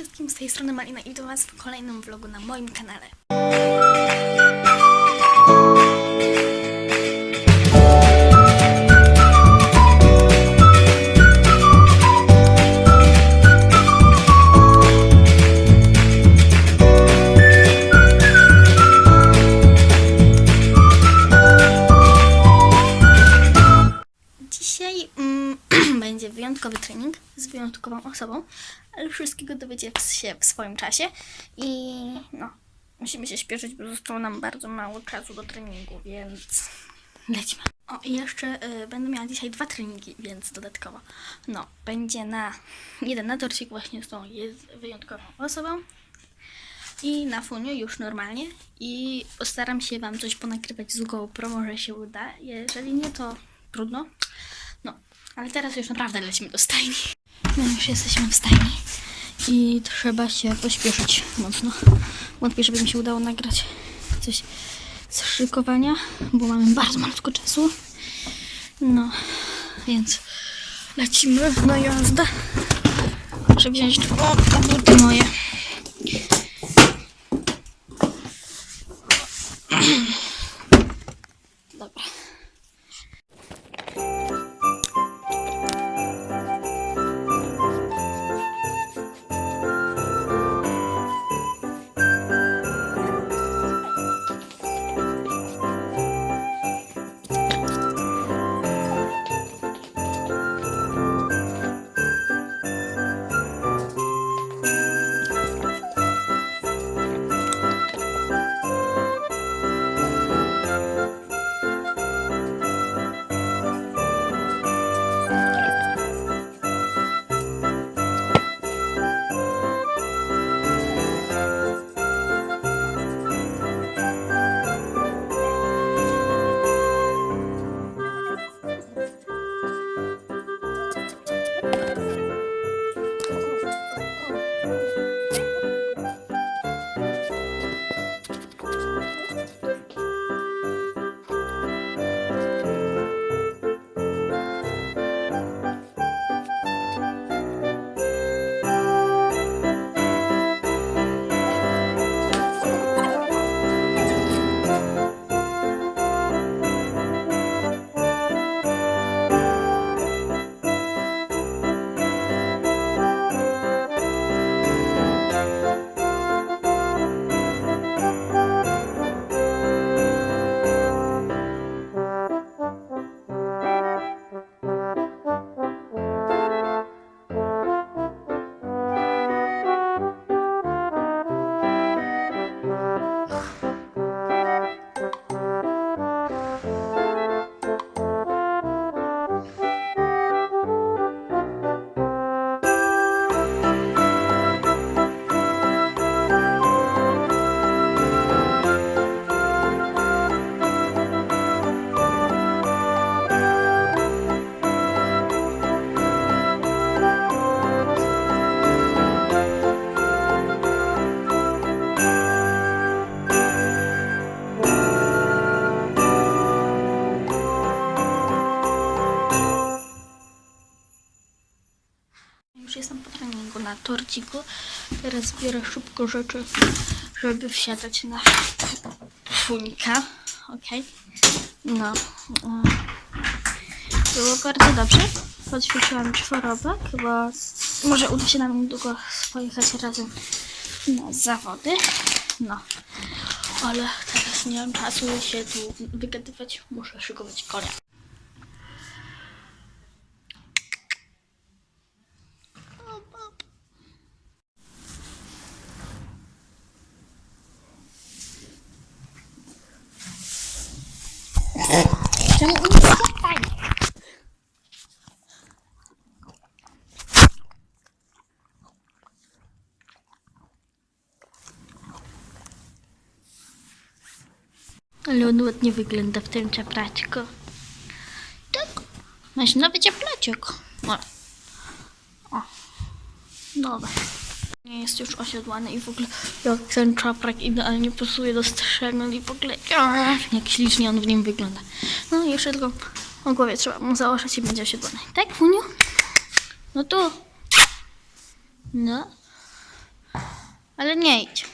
wszystkim, z tej strony Malina i witam Was w kolejnym vlogu na moim kanale. Trening z wyjątkową osobą, ale wszystkiego dowiecie się w swoim czasie i no, musimy się śpieszyć, bo zostało nam bardzo mało czasu do treningu, więc lecimy. O, i jeszcze y, będę miała dzisiaj dwa treningi, więc dodatkowo. No, będzie na jeden na torcik właśnie z tą wyjątkową osobą i na funiu już normalnie i postaram się Wam coś ponagrywać z GoPro, może się uda. Jeżeli nie, to trudno. No, ale teraz już naprawdę lecimy do stajni. No już jesteśmy w stajni i trzeba się pośpieszyć mocno. Wątpię, żeby mi się udało nagrać coś z szykowania, bo mamy bardzo malutko czasu. No, więc lecimy na jazdę. Muszę wziąć o, buty moje. Jestem po treningu na torciku. Teraz zbiorę szybko rzeczy, żeby wsiadać na funika. Ok. No. mm. Było bardzo dobrze. Podświeciłam czworobek, bo może uda się nam niedługo pojechać razem na zawody. No. Ale teraz nie mam czasu się tu wygadywać. Muszę szykować konia. Ale on ładnie wygląda w tym czapraczku. Tak. Masz nowy czapraczek. O. o. Nie jest już osiodłany i w ogóle jak ten czaprak idealnie pasuje do strzemion i w ogóle jak ślicznie on w nim wygląda. No i jeszcze tylko o głowie trzeba mu założyć i będzie osiodłany. Tak, Funiu? No tu. No. Ale nie idź.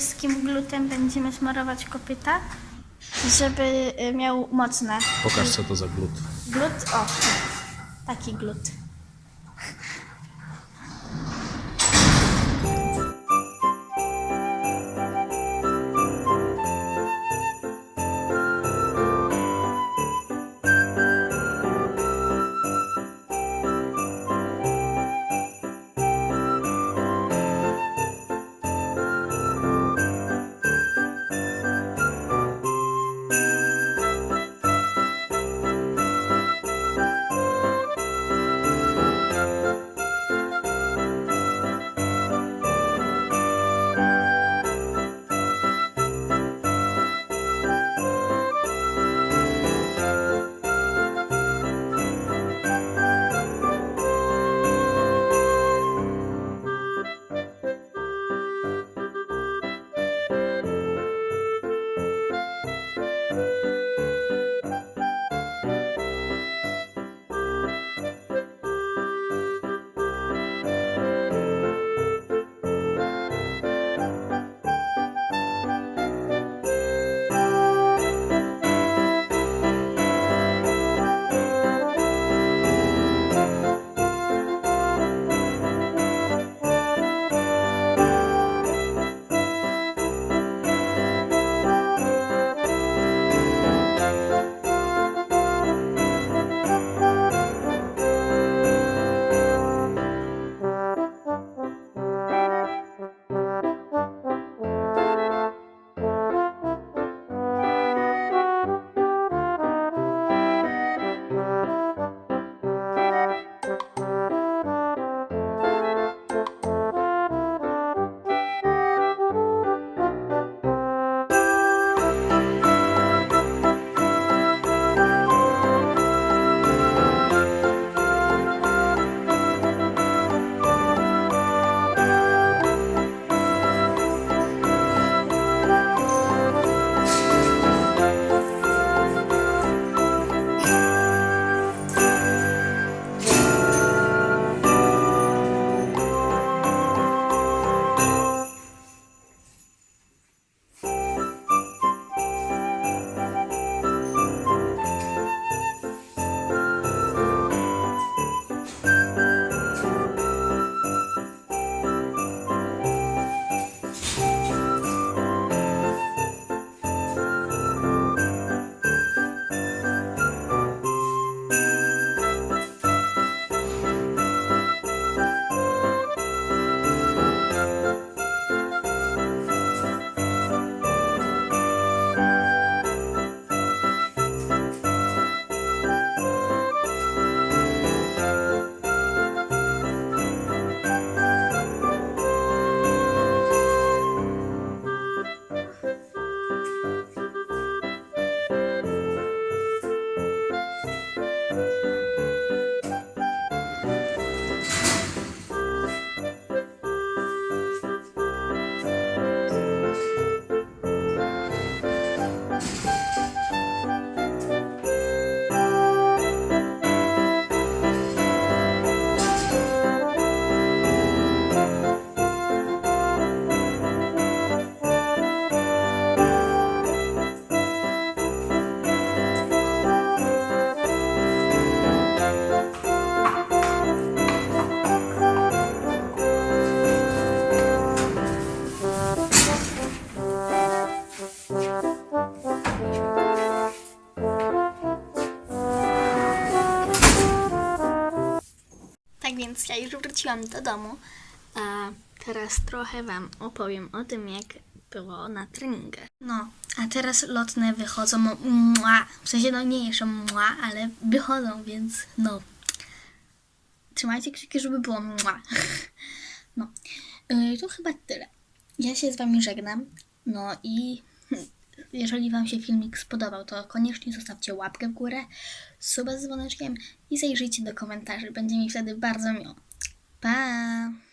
Niebieskim glutem będziemy smarować kopyta, żeby y, miał mocne. Pokaż co to za glut. Glut, o, taki glut. Wróciłam do domu. A teraz trochę Wam opowiem o tym, jak było na treningach. No, a teraz lotne wychodzą. Mua. W sensie, no nie jeszcze mua, ale wychodzą, więc no. Trzymajcie kciuki, żeby było mua. No, yy, to chyba tyle. Ja się z Wami żegnam. No i jeżeli Wam się filmik spodobał, to koniecznie zostawcie łapkę w górę, suba z dzwoneczkiem i zajrzyjcie do komentarzy. Będzie mi wtedy bardzo miło. 拜